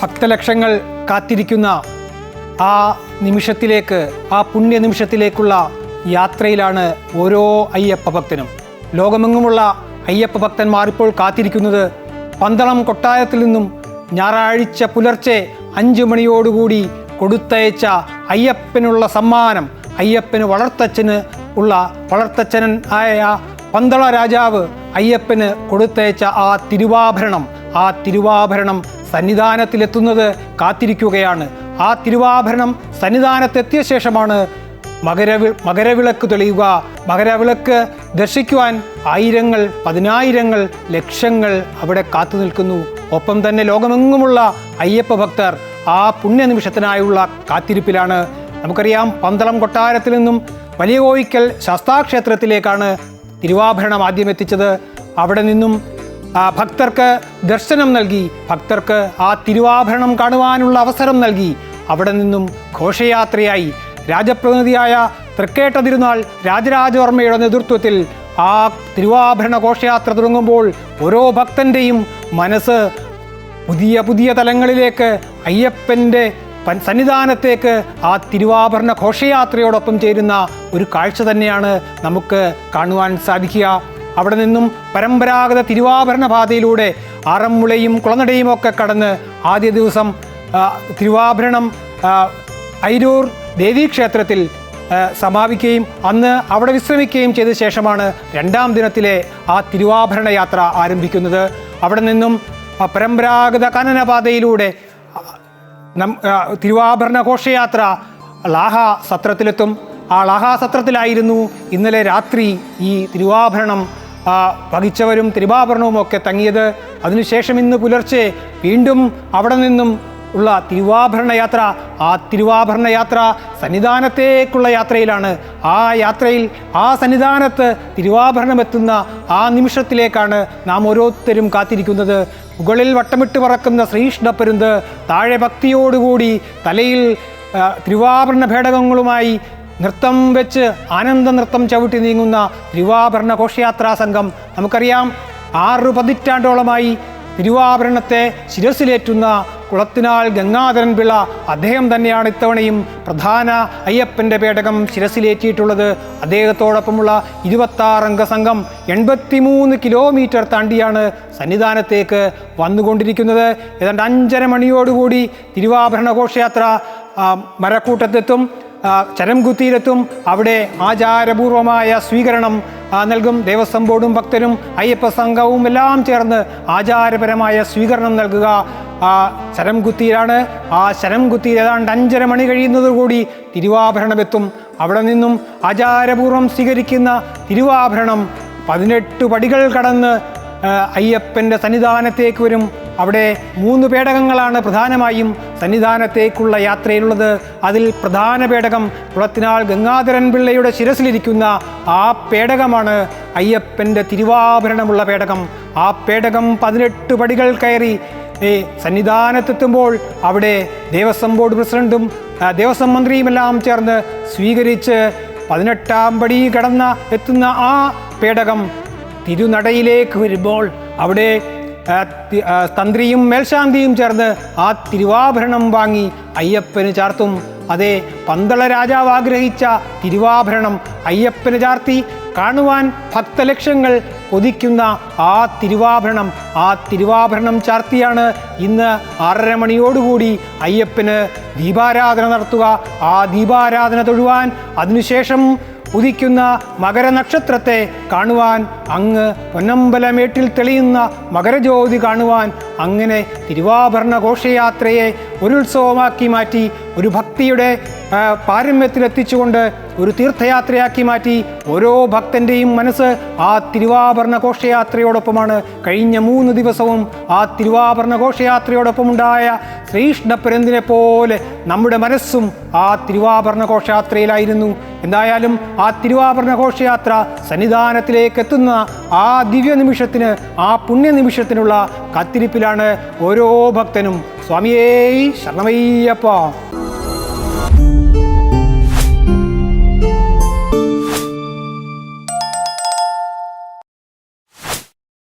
ഭക്തലക്ഷങ്ങൾ കാത്തിരിക്കുന്ന ആ നിമിഷത്തിലേക്ക് ആ പുണ്യ നിമിഷത്തിലേക്കുള്ള യാത്രയിലാണ് ഓരോ അയ്യപ്പ ഭക്തനും. ലോകമെങ്ങുമുള്ള അയ്യപ്പ ഭക്തന്മാർ ഇപ്പോൾ കാത്തിരിക്കുന്നത് പന്തളം കൊട്ടാരത്തിൽ നിന്നും ഞായറാഴ്ച പുലർച്ചെ അഞ്ചു മണിയോടുകൂടി കൊടുത്തയച്ച അയ്യപ്പനുള്ള സമ്മാനം അയ്യപ്പന് വളർത്തച്ഛന് ഉള്ള വളർത്തച്ഛനൻ ആയ പന്തള രാജാവ് അയ്യപ്പന് കൊടുത്തയച്ച ആ തിരുവാഭരണം ആ തിരുവാഭരണം സന്നിധാനത്തിലെത്തുന്നത് കാത്തിരിക്കുകയാണ്. ആ തിരുവാഭരണം സന്നിധാനത്തെത്തിയ ശേഷമാണ് മകരവി മകരവിളക്ക് തെളിയുക. മകരവിളക്ക് ദർശിക്കുവാൻ ആയിരങ്ങൾ പതിനായിരങ്ങൾ ലക്ഷങ്ങൾ അവിടെ കാത്തു നിൽക്കുന്നു. ഒപ്പം തന്നെ ലോകമെങ്ങുമുള്ള അയ്യപ്പ ഭക്തർ ആ പുണ്യനിമിഷത്തിനായുള്ള കാത്തിരിപ്പിലാണ്. നമുക്കറിയാം പന്തളം കൊട്ടാരത്തിൽ നിന്നും വലിയ കോയിക്കൽ ശാസ്താക്ഷേത്രത്തിലേക്കാണ് തിരുവാഭരണം ആദ്യം എത്തിച്ചത് അവിടെ നിന്നും ഭക്തർക്ക് ദർശനം നൽകി. ഭക്തർക്ക് ആ തിരുവാഭരണം കാണുവാനുള്ള അവസരം നൽകി. അവിടെ നിന്നും ഘോഷയാത്രയായി. രാജപ്രതിനിധിയായ തൃക്കേട്ട തിരുനാൾ രാജരാജവർമ്മയുടെ നേതൃത്വത്തിൽ ആ തിരുവാഭരണ ഘോഷയാത്ര തുടങ്ങുമ്പോൾ ഓരോ ഭക്തന്റെയും മനസ്സ് പുതിയ പുതിയ തലങ്ങളിലേക്ക് അയ്യപ്പന്റെ പൻ- സന്നിധാനത്തേക്ക് ആ തിരുവാഭരണ ഘോഷയാത്രയോടൊപ്പം ചേരുന്ന ഒരു കാഴ്ച തന്നെയാണ് നമുക്ക് കാണുവാൻ സാധിക്കുക. അവിടെ നിന്നും പരമ്പരാഗത തിരുവാഭരണ പാതയിലൂടെ ആറന്മുളയും കുളനടയും ഒക്കെ കടന്ന് ആദ്യ ദിവസം തിരുവാഭരണം ഐരൂർ ദേവീക്ഷേത്രത്തിൽ സമാപിക്കുകയും അന്ന് അവിടെ വിശ്രമിക്കുകയും ചെയ്ത ശേഷമാണ് രണ്ടാം ദിനത്തിലെ ആ തിരുവാഭരണ യാത്ര ആരംഭിക്കുന്നത്. അവിടെ നിന്നും പരമ്പരാഗത കനനപാതയിലൂടെ തിരുവാഭരണ ഘോഷയാത്ര ലാഹ സത്രത്തിലെത്തും. ആ ലാഹ സത്രത്തിലായിരുന്നു ഇന്നലെ രാത്രി ഈ തിരുവാഭരണം വഹിച്ചവരും തിരുവാഭരണവും ഒക്കെ തങ്ങിയത്. അതിനുശേഷം ഇന്ന് പുലർച്ചെ വീണ്ടും അവിടെ നിന്നും ഉള്ള തിരുവാഭരണ യാത്ര ആ തിരുവാഭരണ യാത്ര സന്നിധാനത്തേക്കുള്ള യാത്രയിലാണ്. ആ യാത്രയിൽ ആ സന്നിധാനത്ത് തിരുവാഭരണം എത്തുന്ന ആ നിമിഷത്തിലേക്കാണ് നാം ഓരോരുത്തരും കാത്തിരിക്കുന്നത്. മുകളിൽ വട്ടമിട്ട് പറക്കുന്ന ശ്രീകൃഷ്ണപ്പരുന്ത് താഴെ ഭക്തിയോടുകൂടി തലയിൽ തിരുവാഭരണ ഭേടകങ്ങളുമായി നൃത്തം വെച്ച് ആനന്ദ നൃത്തം ചവിട്ടി നീങ്ങുന്ന തിരുവാഭരണ ഘോഷയാത്രാ സംഘം. നമുക്കറിയാം ആറു പതിറ്റാണ്ടോളമായി തിരുവാഭരണത്തെ ശിരസിലേറ്റുന്ന കുളത്തിനാൽ ഗംഗാധരൻ പിള്ള അദ്ദേഹം തന്നെയാണ് ഇത്തവണയും പ്രധാന അയ്യപ്പന്റെ പേടകം ശിരസിലേറ്റിയിട്ടുള്ളത്. അദ്ദേഹത്തോടൊപ്പമുള്ള ഇരുപത്താറംഗ സംഘം എൺപത്തിമൂന്ന് കിലോമീറ്റർ താണ്ടിയാണ് സന്നിധാനത്തേക്ക് വന്നുകൊണ്ടിരിക്കുന്നത്. ഏതാണ്ട് അഞ്ചര മണിയോടുകൂടി തിരുവാഭരണ ഘോഷയാത്ര മരക്കൂട്ടത്തെത്തും ചരംകുത്തിയിലെത്തും. അവിടെ ആചാരപൂർവമായ സ്വീകരണം നൽകും. ദേവസ്വം ബോർഡും ഭക്തരും അയ്യപ്പ സംഘവും എല്ലാം ചേർന്ന് ആചാരപരമായ സ്വീകരണം നൽകുക. ആ ശരം കുത്തിയിലാണ് ആ ശരം കുത്തിയിൽ ഏതാണ്ട് അഞ്ചര മണി കഴിയുന്നതോടുകൂടി തിരുവാഭരണമെത്തും. അവിടെ നിന്നും ആചാരപൂർവം സ്വീകരിക്കുന്ന തിരുവാഭരണം പതിനെട്ട് പടികൾ കടന്ന് അയ്യപ്പന്റെ സന്നിധാനത്തേക്ക് വരും. അവിടെ മൂന്ന് പേടകങ്ങളാണ് പ്രധാനമായും സന്നിധാനത്തേക്കുള്ള യാത്രയിലുള്ളത്. അതിൽ പ്രധാന പേടകം കുളത്തിനാൾ ഗംഗാധരൻ പിള്ളയുടെ ശിരസിലിരിക്കുന്ന ആ പേടകമാണ് അയ്യപ്പന്റെ തിരുവാഭരണമുള്ള പേടകം. ആ പേടകം പതിനെട്ട് പടികൾ കയറി ഏ, സന്നിധാനത്തെത്തുമ്പോൾ അവിടെ ദേവസ്വം ബോർഡ് പ്രസിഡന്റും ദേവസ്വം മന്ത്രിയുമെല്ലാം ചേർന്ന് സ്വീകരിച്ച് പതിനെട്ടാം പടി കടന്ന എത്തുന്ന ആ പേടകം തിരുനടയിലേക്ക് വരുമ്പോൾ അവിടെ തന്ത്രിയും മേൽശാന്തിയും ചേർന്ന് ആ തിരുവാഭരണം വാങ്ങി അയ്യപ്പന് ചാർത്തും. അതേ പന്തള രാജാവ് ആഗ്രഹിച്ച തിരുവാഭരണം അയ്യപ്പന് ചാർത്തി. കാണുവാൻ ഭക്തലക്ഷങ്ങൾ കൊതിക്കുന്ന ആ തിരുവാഭരണം ആ തിരുവാഭരണം ചാർത്തിയാണ് ഇന്ന് ആറര മണിയോടുകൂടി അയ്യപ്പന് ദീപാരാധന നടത്തുക. ആ ദീപാരാധന തൊഴുവാൻ അതിനുശേഷം ഉദിക്കുന്ന മകരനക്ഷത്രത്തെ കാണുവാൻ അങ്ങ് പൊന്നമ്പലമേട്ടിൽ തെളിയുന്ന മകരജ്യോതി കാണുവാൻ അങ്ങനെ തിരുവാഭരണ ഘോഷയാത്രയെ ഒരു ഉത്സവമാക്കി മാറ്റി ഒരു ഭക്തിയുടെ പാരമ്യത്തിലെത്തിച്ചുകൊണ്ട് ഒരു തീർത്ഥയാത്രയാക്കി മാറ്റി ഓരോ ഭക്തന്റെയും മനസ്സ് ആ തിരുവാഭരണ ഘോഷയാത്രയോടൊപ്പമാണ് കഴിഞ്ഞ മൂന്ന് ദിവസവും ആ തിരുവാഭരണ ഘോഷയാത്രയോടൊപ്പം ഉണ്ടായ ശ്രീകൃഷ്ണപുരന്തിനെ പോലെ നമ്മുടെ മനസ്സും ആ തിരുവാഭരണ ഘോഷയാത്രയിലായിരുന്നു എന്തായാലും ആ തിരുവാഭരണ ഘോഷയാത്ര സന്നിധാനത്തിലേക്ക് എത്തുന്ന ആ ദിവ്യ നിമിഷത്തിന് ആ പുണ്യ നിമിഷത്തിനുള്ള കാത്തിരിപ്പിലാണ് ഓരോ ഭക്തനും స్వామి శరణమయ్యప్ప